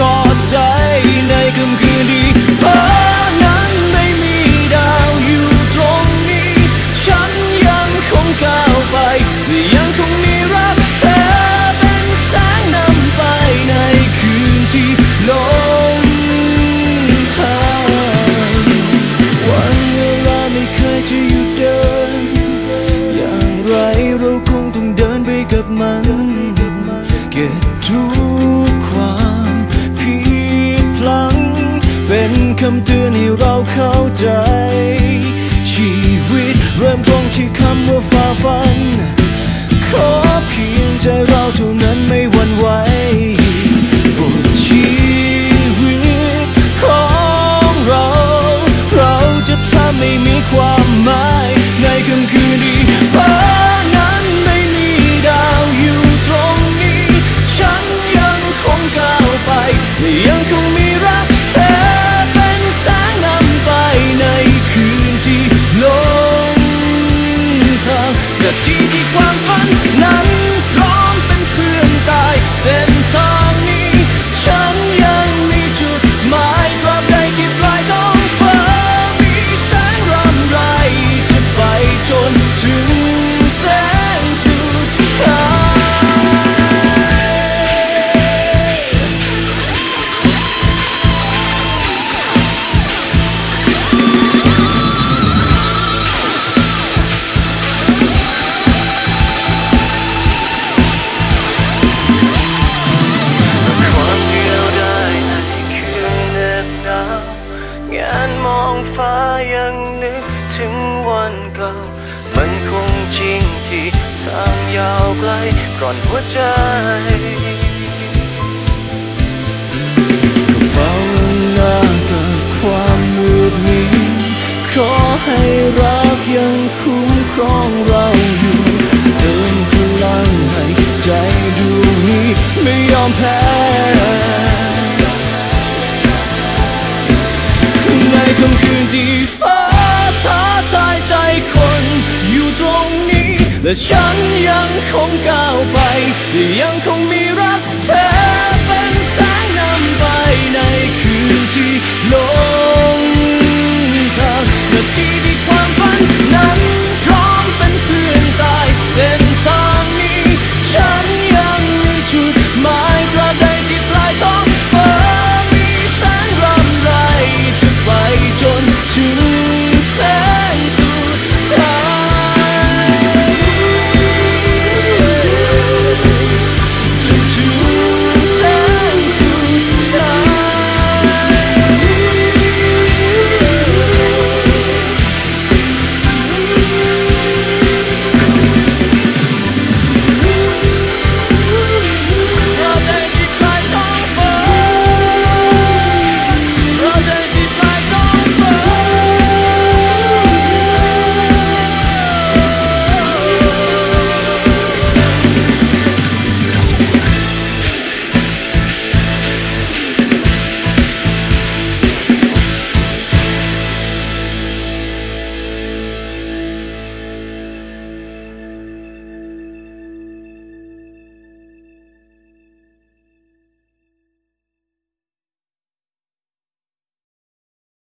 ทอดใจในค่ำคืนดีเพราะนั้นไม่มีดาวอยู่ตรงนี้ ฉันยังคงก้าวไป ยังคงมีรักเธอเป็นแสงนำไปในคืนที่ลงทางวันเวลาไม่เคยจะหยุดเดิน อย่างไรเราคงต้องเดินไปกับมัน เก็บทุก คำเตือนให้เราเข้าใจ ชีวิตเริ่มต้นที่คำว่าฝ่าฟัน ขอเพียงใจเราเท่านั้นไม่หวั่นไหวบทชีวิตของเรา เราจะทำไม่มีความ มันคงจริงที่ทางยาวไกลก่อนหัวใจภาวนากับความมืดมิดขอให้รักยังคุ้มครองเราอยู่เติมพลังให้ใจดวงนี้ไม่ยอมแพ้ในค่ำคืนที่ฟ้า และฉันยังคงก้าวไปยังคงมี